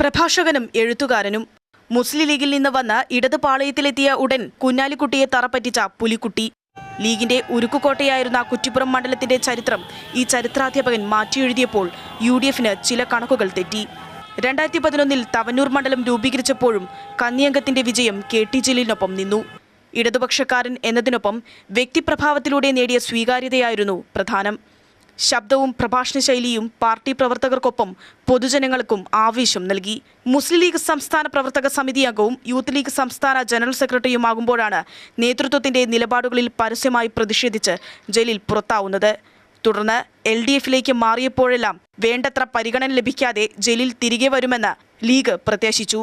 പ്രഭാഷകനും എഴുത്തുകാരനും. മുസ്ലിം ലീഗിൽ നിന്ന് വന്ന ഇടത് പാളയത്തിലെത്തിയ ഉടൻ കുഞ്ഞാലിക്കുട്ടിയെ തറപ്പറ്റിച്ച പുലിക്കുട്ടി. ലീഗിന്റെ ഉരുക്കുകോട്ടയായിരുന്ന കുറ്റിപ്പുറം മണ്ഡലത്തിന്റെ ചരിത്രം ഈ ചരിത്രാധ്യാപകൻ മാറ്റിയെഴുതിയപ്പോൾ യു ഡി എഫിന് ചില കണക്കുകൾ തെറ്റി. രണ്ടായിരത്തി പതിനൊന്നിൽ തവന്നൂർ മണ്ഡലം രൂപീകരിച്ചപ്പോഴും കന്നിയംഗത്തിന്റെ വിജയം കെ ടി ജലീലിനൊപ്പം നിന്നു. ഇടതുപക്ഷക്കാരൻ എന്നതിനൊപ്പം വ്യക്തിപ്രഭാവത്തിലൂടെ നേടിയ സ്വീകാര്യതയായിരുന്നു പ്രധാനം. ശബ്ദവും പ്രഭാഷണ ശൈലിയും പാർട്ടി പ്രവർത്തകർക്കൊപ്പം പൊതുജനങ്ങൾക്കും ആവേശം നൽകി. മുസ്ലിം ലീഗ് സംസ്ഥാന പ്രവർത്തക സമിതി അംഗവും യൂത്ത് ലീഗ് സംസ്ഥാന ജനറൽ സെക്രട്ടറിയുമാകുമ്പോഴാണ് നേതൃത്വത്തിന്റെ നിലപാടുകളിൽ പരസ്യമായി പ്രതിഷേധിച്ച് ജലീൽ പുറത്താവുന്നത്. തുടർന്ന് എൽ ഡി എഫിലേക്ക് മാറിയപ്പോഴെല്ലാം വേണ്ടത്ര പരിഗണന ലഭിക്കാതെ ജലീൽ തിരികെ വരുമെന്ന് ലീഗ് പ്രത്യാശിച്ചു.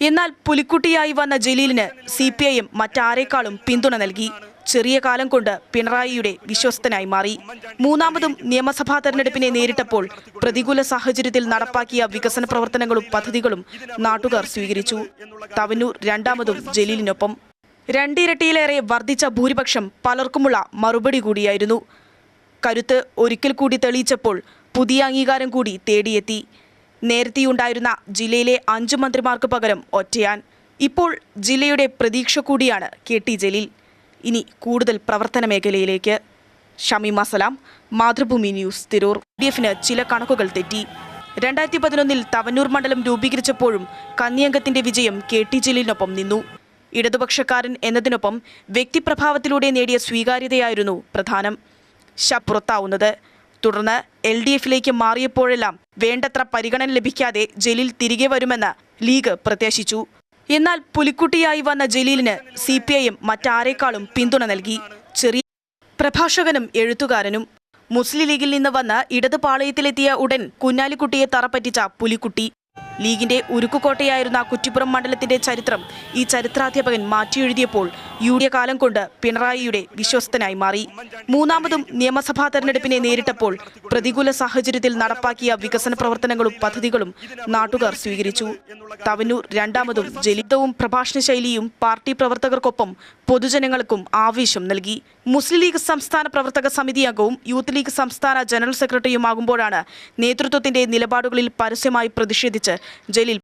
എന്നാൽ പുലിക്കുട്ടിയായി വന്ന ജലീലിന് സി പി ഐ എം മറ്റാരേക്കാളും പിന്തുണ നൽകി. ചെറിയ കാലം കൊണ്ട് പിണറായിയുടെ വിശ്വസ്തനായി മാറി. മൂന്നാമതും നിയമസഭാ തെരഞ്ഞെടുപ്പിനെ നേരിട്ടപ്പോൾ പ്രതികൂല സാഹചര്യത്തിൽ നടപ്പാക്കിയ വികസന പ്രവർത്തനങ്ങളും പദ്ധതികളും നാട്ടുകാർ സ്വീകരിച്ചു. തവന്നൂർ രണ്ടാമതും ജലീലിനൊപ്പം. രണ്ടിരട്ടിയിലേറെ വർദ്ധിച്ച ഭൂരിപക്ഷം പലർക്കുമുള്ള മറുപടി കൂടിയായിരുന്നു. കരുത്ത് ഒരിക്കൽ കൂടി തെളിയിച്ചപ്പോൾ പുതിയ അംഗീകാരം കൂടി തേടിയെത്തി. നേരത്തെയുണ്ടായിരുന്ന ജില്ലയിലെ അഞ്ചു മന്ത്രിമാർക്ക് പകരം ഒറ്റയാൻ. ഇപ്പോൾ ജില്ലയുടെ പ്രതീക്ഷ കൂടിയാണ് കെ ജലീൽ. ഇനി കൂടുതൽ പ്രവർത്തന മേഖലയിലേക്ക്. ഷമീമ സലാം മാതൃഭൂമി ന്യൂസ് തിരൂർ. ഡി എഫിന് ചില കണക്കുകൾ തെറ്റി. രണ്ടായിരത്തി പതിനൊന്നിൽ തവന്നൂർ മണ്ഡലം രൂപീകരിച്ചപ്പോഴും കന്നിയംഗത്തിന്റെ വിജയം കെ ടി ജലീലിനൊപ്പം നിന്നു. ഇടതുപക്ഷക്കാരൻ എന്നതിനൊപ്പം വ്യക്തിപ്രഭാവത്തിലൂടെ നേടിയ സ്വീകാര്യതയായിരുന്നു പ്രധാനം. ശപ്പുറത്താവുന്നത്. പുറത്താവുന്നത് തുടർന്ന് എൽ ഡി എഫിലേക്ക് മാറിയപ്പോഴെല്ലാം വേണ്ടത്ര പരിഗണന ലഭിക്കാതെ ജലീൽ തിരികെ വരുമെന്ന് ലീഗ് പ്രത്യാശിച്ചു. എന്നാൽ പുലിക്കുട്ടിയായി വന്ന ജലീലിന് സി പി ഐ എം മറ്റാരേക്കാളും പിന്തുണ നൽകി. ചെറിയ പ്രഭാഷകനും എഴുത്തുകാരനും. മുസ്ലിം ലീഗിൽ നിന്ന് വന്ന് ഇടത് പാളയത്തിലെത്തിയ ഉടൻ കുഞ്ഞാലിക്കുട്ടിയെ തറപ്പറ്റിച്ച പുലിക്കുട്ടി. ലീഗിന്റെ ഉരുക്കുകോട്ടയായിരുന്ന കുറ്റിപ്പുറം മണ്ഡലത്തിന്റെ ചരിത്രം ഈ ചരിത്രാധ്യാപകൻ മാറ്റിയെഴുതിയപ്പോൾ യു ഡി കാലം കൊണ്ട് പിണറായിയുടെ വിശ്വസ്തനായി മാറി. മൂന്നാമതും നിയമസഭാ തെരഞ്ഞെടുപ്പിനെ നേരിട്ടപ്പോൾ പ്രതികൂല സാഹചര്യത്തിൽ നടപ്പാക്കിയ വികസന പ്രവർത്തനങ്ങളും പദ്ധതികളും നാട്ടുകാർ സ്വീകരിച്ചു. തവനൂർ രണ്ടാമതും ജലിതവും പ്രഭാഷണ ശൈലിയും പാർട്ടി പ്രവർത്തകർക്കൊപ്പം പൊതുജനങ്ങൾക്കും ആവേശം നൽകി. മുസ്ലിം ലീഗ് സംസ്ഥാന പ്രവർത്തക സമിതി അംഗവും യൂത്ത് ലീഗ് സംസ്ഥാന ജനറൽ സെക്രട്ടറിയുമാകുമ്പോഴാണ് നേതൃത്വത്തിന്റെ നിലപാടുകളിൽ പരസ്യമായി പ്രതിഷേധിച്ച് ജലീൽ